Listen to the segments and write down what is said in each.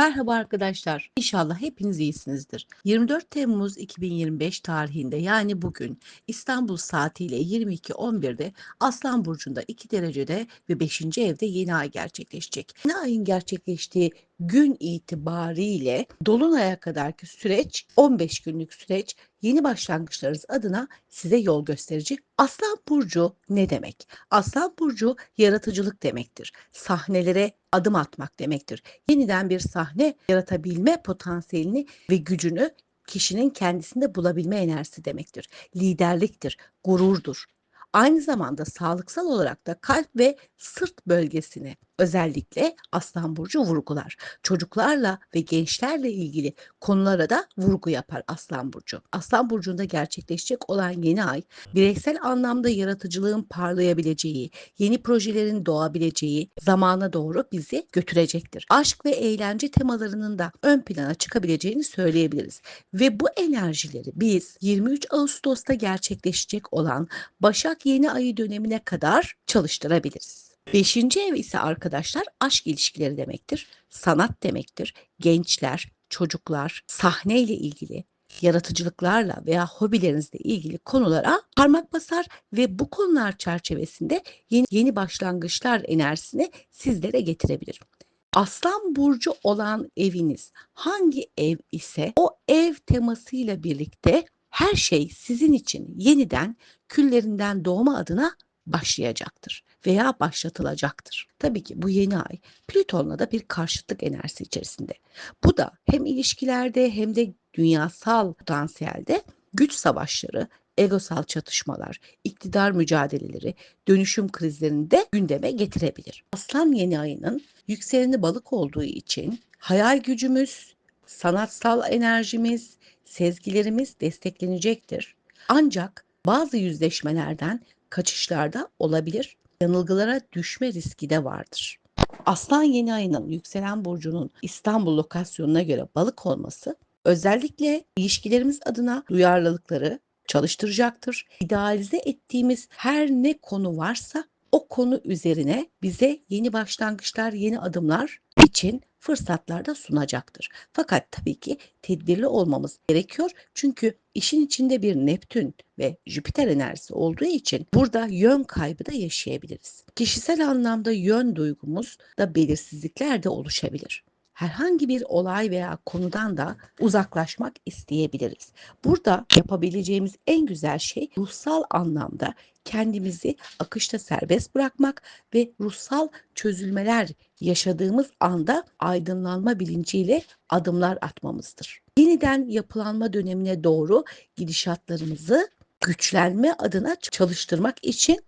Merhaba arkadaşlar. İnşallah hepiniz iyisinizdir. 24 Temmuz 2025 tarihinde yani bugün İstanbul saatiyle 22.11'de Aslan Burcu'nda 2 derecede ve 5. evde yeni ay gerçekleşecek. Yeni ayın gerçekleştiği gün itibariyle Dolunay'a kadarki süreç 15 günlük süreç yeni başlangıçlarınız adına size yol gösterici. Aslan Burcu ne demek? Aslan Burcu yaratıcılık demektir. Sahnelere adım atmak demektir. Yeniden bir sahne yaratabilme potansiyelini ve gücünü kişinin kendisinde bulabilme enerjisi demektir. Liderliktir, gururdur. Aynı zamanda sağlıksal olarak da kalp ve sırt bölgesini özellikle Aslan Burcu vurgular. Çocuklarla ve gençlerle ilgili konulara da vurgu yapar Aslan Burcu. Aslan Burcu'nda gerçekleşecek olan yeni ay bireysel anlamda yaratıcılığın parlayabileceği, yeni projelerin doğabileceği zamana doğru bizi götürecektir. Aşk ve eğlence temalarının da ön plana çıkabileceğini söyleyebiliriz. Ve bu enerjileri biz 23 Ağustos'ta gerçekleşecek olan Başak yeni ayı dönemine kadar çalıştırabiliriz. Beşinci ev ise arkadaşlar aşk ilişkileri demektir, sanat demektir, gençler, çocuklar, sahne ile ilgili, yaratıcılıklarla veya hobilerinizle ilgili konulara parmak basar ve bu konular çerçevesinde yeni, yeni başlangıçlar enerjisini sizlere getirebilir. Aslan burcu olan eviniz hangi ev ise o ev temasıyla birlikte her şey sizin için yeniden küllerinden doğma adına başlayacaktır veya başlatılacaktır. Tabii ki bu yeni ay Plüton'la da bir karşıtlık enerjisi içerisinde. Bu da hem ilişkilerde hem de dünyasal potansiyelde güç savaşları, egosal çatışmalar, iktidar mücadeleleri, dönüşüm krizlerini de gündeme getirebilir. Aslan yeni ayının yükseleni balık olduğu için hayal gücümüz, sanatsal enerjimiz, sezgilerimiz desteklenecektir. Ancak bazı yüzleşmelerden kaçışlarda olabilir, yanılgılara düşme riski de vardır. Aslan yeni ayının yükselen burcunun İstanbul lokasyonuna göre balık olması özellikle ilişkilerimiz adına duyarlılıkları çalıştıracaktır. İdealize ettiğimiz her ne konu varsa o konu üzerine bize yeni başlangıçlar, yeni adımlar için fırsatlar da sunacaktır. Fakat tabii ki tedbirli olmamız gerekiyor. Çünkü işin içinde bir Neptün ve Jüpiter enerjisi olduğu için burada yön kaybı da yaşayabiliriz. Kişisel anlamda yön duygumuz da belirsizlikler de oluşabilir herhangi bir olay veya konudan da uzaklaşmak isteyebiliriz. Burada yapabileceğimiz en güzel şey ruhsal anlamda kendimizi akışta serbest bırakmak ve ruhsal çözülmeler yaşadığımız anda aydınlanma bilinciyle adımlar atmamızdır. Yeniden yapılanma dönemine doğru gidişatlarımızı güçlenme adına çalıştırmak için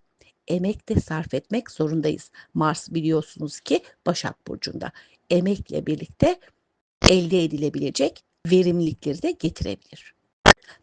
emek de sarf etmek zorundayız. Mars biliyorsunuz ki Başak Burcu'nda emekle birlikte elde edilebilecek verimlilikleri de getirebilir.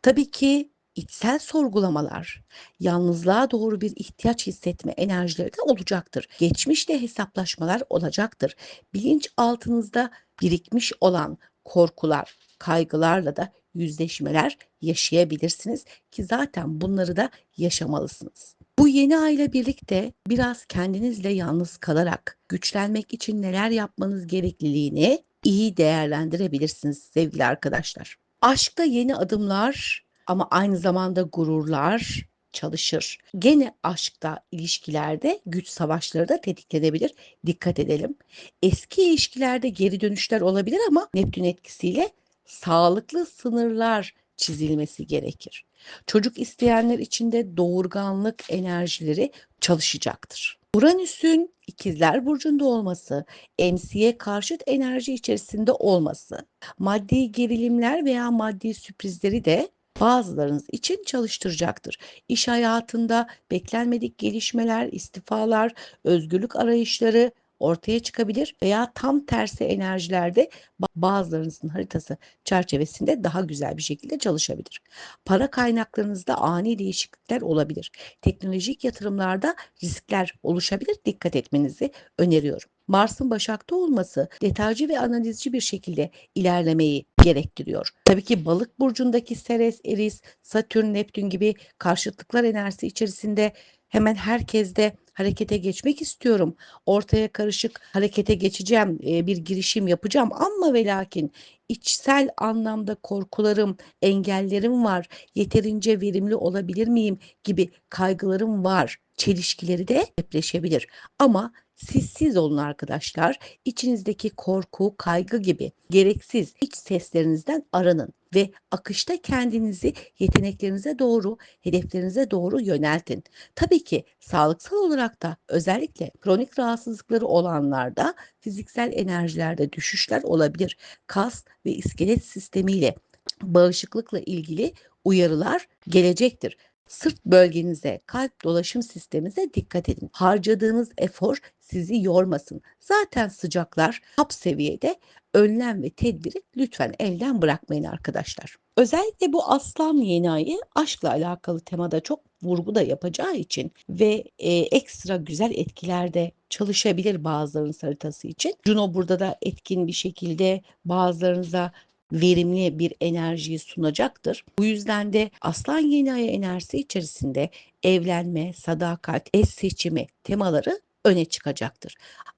Tabii ki içsel sorgulamalar, yalnızlığa doğru bir ihtiyaç hissetme enerjileri de olacaktır. Geçmişte hesaplaşmalar olacaktır. Bilinç altınızda birikmiş olan korkular, kaygılarla da yüzleşmeler yaşayabilirsiniz ki zaten bunları da yaşamalısınız. Yeni ayla birlikte biraz kendinizle yalnız kalarak güçlenmek için neler yapmanız gerekliliğini iyi değerlendirebilirsiniz sevgili arkadaşlar. Aşkta yeni adımlar ama aynı zamanda gururlar çalışır. Gene aşkta, ilişkilerde güç savaşları da tetiklenebilir. Dikkat edelim. Eski ilişkilerde geri dönüşler olabilir ama Neptün etkisiyle sağlıklı sınırlar çizilmesi gerekir. Çocuk isteyenler için de doğurganlık enerjileri çalışacaktır. Uranüs'ün ikizler burcunda olması, MC'ye karşıt enerji içerisinde olması, maddi gerilimler veya maddi sürprizleri de bazılarınız için çalıştıracaktır. İş hayatında beklenmedik gelişmeler, istifalar, özgürlük arayışları, ortaya çıkabilir veya tam tersi enerjilerde bazılarınızın haritası çerçevesinde daha güzel bir şekilde çalışabilir. Para kaynaklarınızda ani değişiklikler olabilir. Teknolojik yatırımlarda riskler oluşabilir. Dikkat etmenizi öneriyorum. Mars'ın Başak'ta olması detaycı ve analizci bir şekilde ilerlemeyi gerektiriyor. Tabii ki balık burcundaki Ceres, Eris, Satürn, Neptün gibi karşıtlıklar enerjisi içerisinde hemen herkeste harekete geçmek istiyorum. Ortaya karışık harekete geçeceğim, eee, bir girişim yapacağım ama ve lakin içsel anlamda korkularım, engellerim var. Yeterince verimli olabilir miyim gibi kaygılarım var. Çelişkileri de depreşebilir. Ama siz siz olun arkadaşlar. İçinizdeki korku, kaygı gibi gereksiz iç seslerinizden arının ve akışta kendinizi yeteneklerinize doğru, hedeflerinize doğru yöneltin. Tabii ki sağlıksal olarak da özellikle kronik rahatsızlıkları olanlarda fiziksel enerjilerde düşüşler olabilir. Kas ve iskelet sistemiyle, bağışıklıkla ilgili uyarılar gelecektir. Sırt bölgenize, kalp dolaşım sisteminize dikkat edin. Harcadığınız efor sizi yormasın. Zaten sıcaklar top seviyede. Önlem ve tedbiri lütfen elden bırakmayın arkadaşlar. Özellikle bu aslan yeni ayı aşkla alakalı temada çok vurgu da yapacağı için ve e, ekstra güzel etkilerde çalışabilir bazılarınız haritası için. Juno burada da etkin bir şekilde bazılarınıza verimli bir enerjiyi sunacaktır. Bu yüzden de aslan yeni ay enerjisi içerisinde evlenme, sadakat, eş seçimi temaları öne çıkacaktır.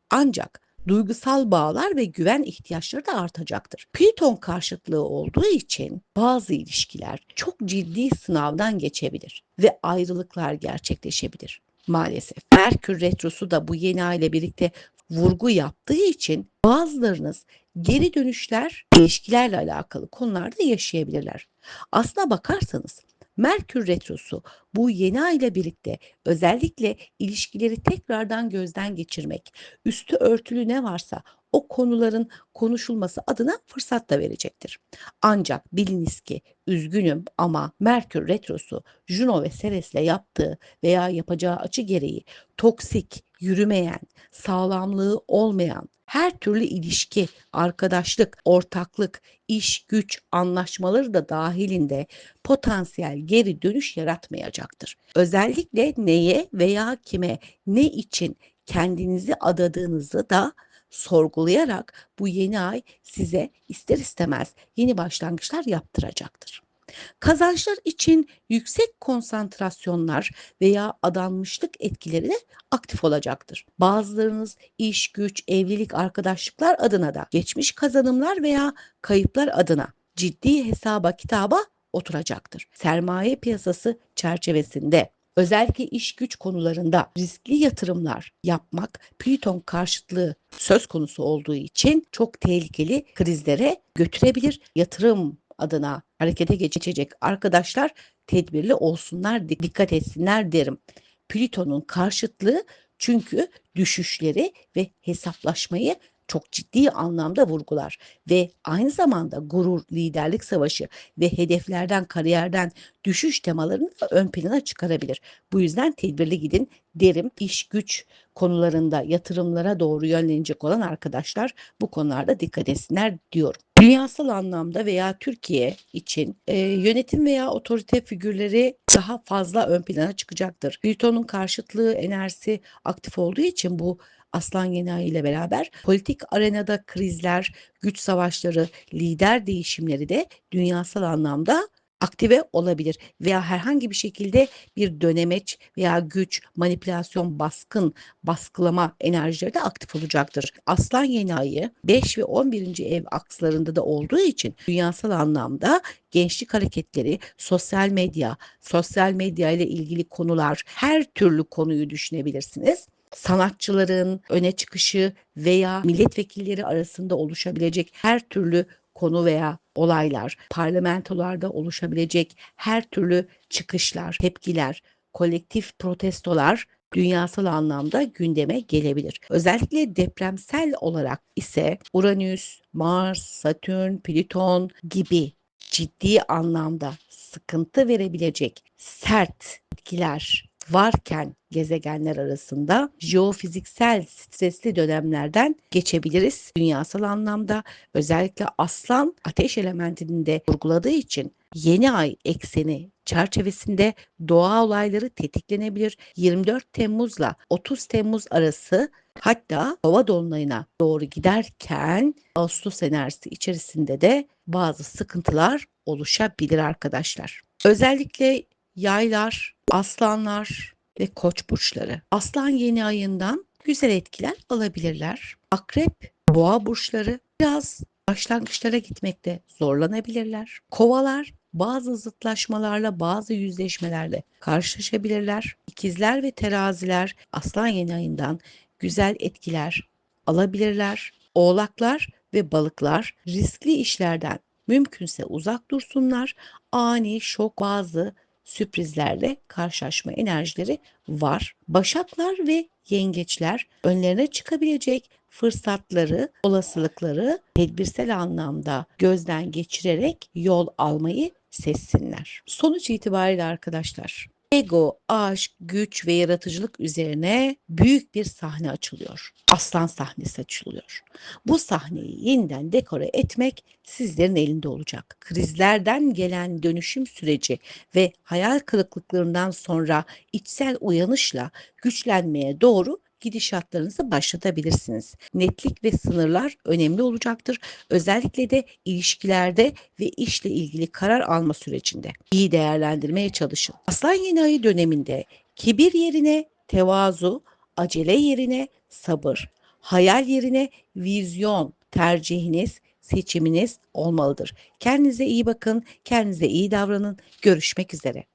Ancak duygusal bağlar ve güven ihtiyaçları da artacaktır. Plüton karşıtlığı olduğu için bazı ilişkiler çok ciddi sınavdan geçebilir ve ayrılıklar gerçekleşebilir maalesef. Merkür retrosu da bu yeni ay ile birlikte vurgu yaptığı için bazılarınız geri dönüşler, ilişkilerle alakalı konularda yaşayabilirler. Aslına bakarsanız Merkür retrosu bu yeni ay ile birlikte özellikle ilişkileri tekrardan gözden geçirmek, üstü örtülü ne varsa o konuların konuşulması adına fırsat da verecektir. Ancak biliniz ki üzgünüm ama Merkür retrosu Juno ve Ceres'le yaptığı veya yapacağı açı gereği toksik, yürümeyen, sağlamlığı olmayan her türlü ilişki, arkadaşlık, ortaklık, iş, güç anlaşmaları da dahilinde potansiyel geri dönüş yaratmayacaktır. Özellikle neye veya kime, ne için kendinizi adadığınızı da sorgulayarak bu yeni ay size ister istemez yeni başlangıçlar yaptıracaktır. Kazançlar için yüksek konsantrasyonlar veya adanmışlık etkileri de aktif olacaktır. Bazılarınız iş, güç, evlilik, arkadaşlıklar adına da geçmiş kazanımlar veya kayıplar adına ciddi hesaba kitaba oturacaktır. Sermaye piyasası çerçevesinde özellikle iş güç konularında riskli yatırımlar yapmak Plüton karşıtlığı söz konusu olduğu için çok tehlikeli krizlere götürebilir. Yatırım adına harekete geçecek arkadaşlar tedbirli olsunlar, dikkat etsinler derim. Plüton'un karşıtlığı çünkü düşüşleri ve hesaplaşmayı çok ciddi anlamda vurgular ve aynı zamanda gurur, liderlik savaşı ve hedeflerden, kariyerden düşüş temalarını da ön plana çıkarabilir. Bu yüzden tedbirli gidin derim. İş güç konularında yatırımlara doğru yönlenecek olan arkadaşlar bu konularda dikkat etsinler diyorum. Dünyasal anlamda veya Türkiye için e, yönetim veya otorite figürleri daha fazla ön plana çıkacaktır. Plüton'un karşıtlığı enerjisi aktif olduğu için bu Aslan Yeni Ay ile beraber politik arenada krizler, güç savaşları, lider değişimleri de dünyasal anlamda aktive olabilir veya herhangi bir şekilde bir dönemeç veya güç, manipülasyon, baskın, baskılama enerjileri de aktif olacaktır. Aslan yeni ayı 5 ve 11. ev akslarında da olduğu için dünyasal anlamda gençlik hareketleri, sosyal medya, sosyal medya ile ilgili konular, her türlü konuyu düşünebilirsiniz sanatçıların öne çıkışı veya milletvekilleri arasında oluşabilecek her türlü konu veya olaylar, parlamentolarda oluşabilecek her türlü çıkışlar, tepkiler, kolektif protestolar dünyasal anlamda gündeme gelebilir. Özellikle depremsel olarak ise Uranüs, Mars, Satürn, Plüton gibi ciddi anlamda sıkıntı verebilecek sert etkiler varken gezegenler arasında jeofiziksel stresli dönemlerden geçebiliriz. Dünyasal anlamda özellikle aslan ateş elementini de vurguladığı için yeni ay ekseni çerçevesinde doğa olayları tetiklenebilir. 24 Temmuz'la 30 Temmuz arası hatta hava dolunayına doğru giderken Ağustos enerjisi içerisinde de bazı sıkıntılar oluşabilir arkadaşlar. Özellikle yaylar, aslanlar, ve Koç burçları. Aslan yeni ayından güzel etkiler alabilirler. Akrep, Boğa burçları biraz başlangıçlara gitmekte zorlanabilirler. Kovalar bazı zıtlaşmalarla, bazı yüzleşmelerle karşılaşabilirler. İkizler ve teraziler Aslan yeni ayından güzel etkiler alabilirler. Oğlaklar ve balıklar riskli işlerden mümkünse uzak dursunlar. Ani şok bazı sürprizlerle karşılaşma enerjileri var. Başaklar ve yengeçler önlerine çıkabilecek fırsatları, olasılıkları tedbirsel anlamda gözden geçirerek yol almayı seçsinler. Sonuç itibariyle arkadaşlar ego, aşk, güç ve yaratıcılık üzerine büyük bir sahne açılıyor. Aslan sahnesi açılıyor. Bu sahneyi yeniden dekore etmek sizlerin elinde olacak. Krizlerden gelen dönüşüm süreci ve hayal kırıklıklarından sonra içsel uyanışla güçlenmeye doğru gidişatlarınızı başlatabilirsiniz. Netlik ve sınırlar önemli olacaktır. Özellikle de ilişkilerde ve işle ilgili karar alma sürecinde iyi değerlendirmeye çalışın. Aslan yeni ayı döneminde kibir yerine tevazu, acele yerine sabır, hayal yerine vizyon tercihiniz, seçiminiz olmalıdır. Kendinize iyi bakın, kendinize iyi davranın. Görüşmek üzere.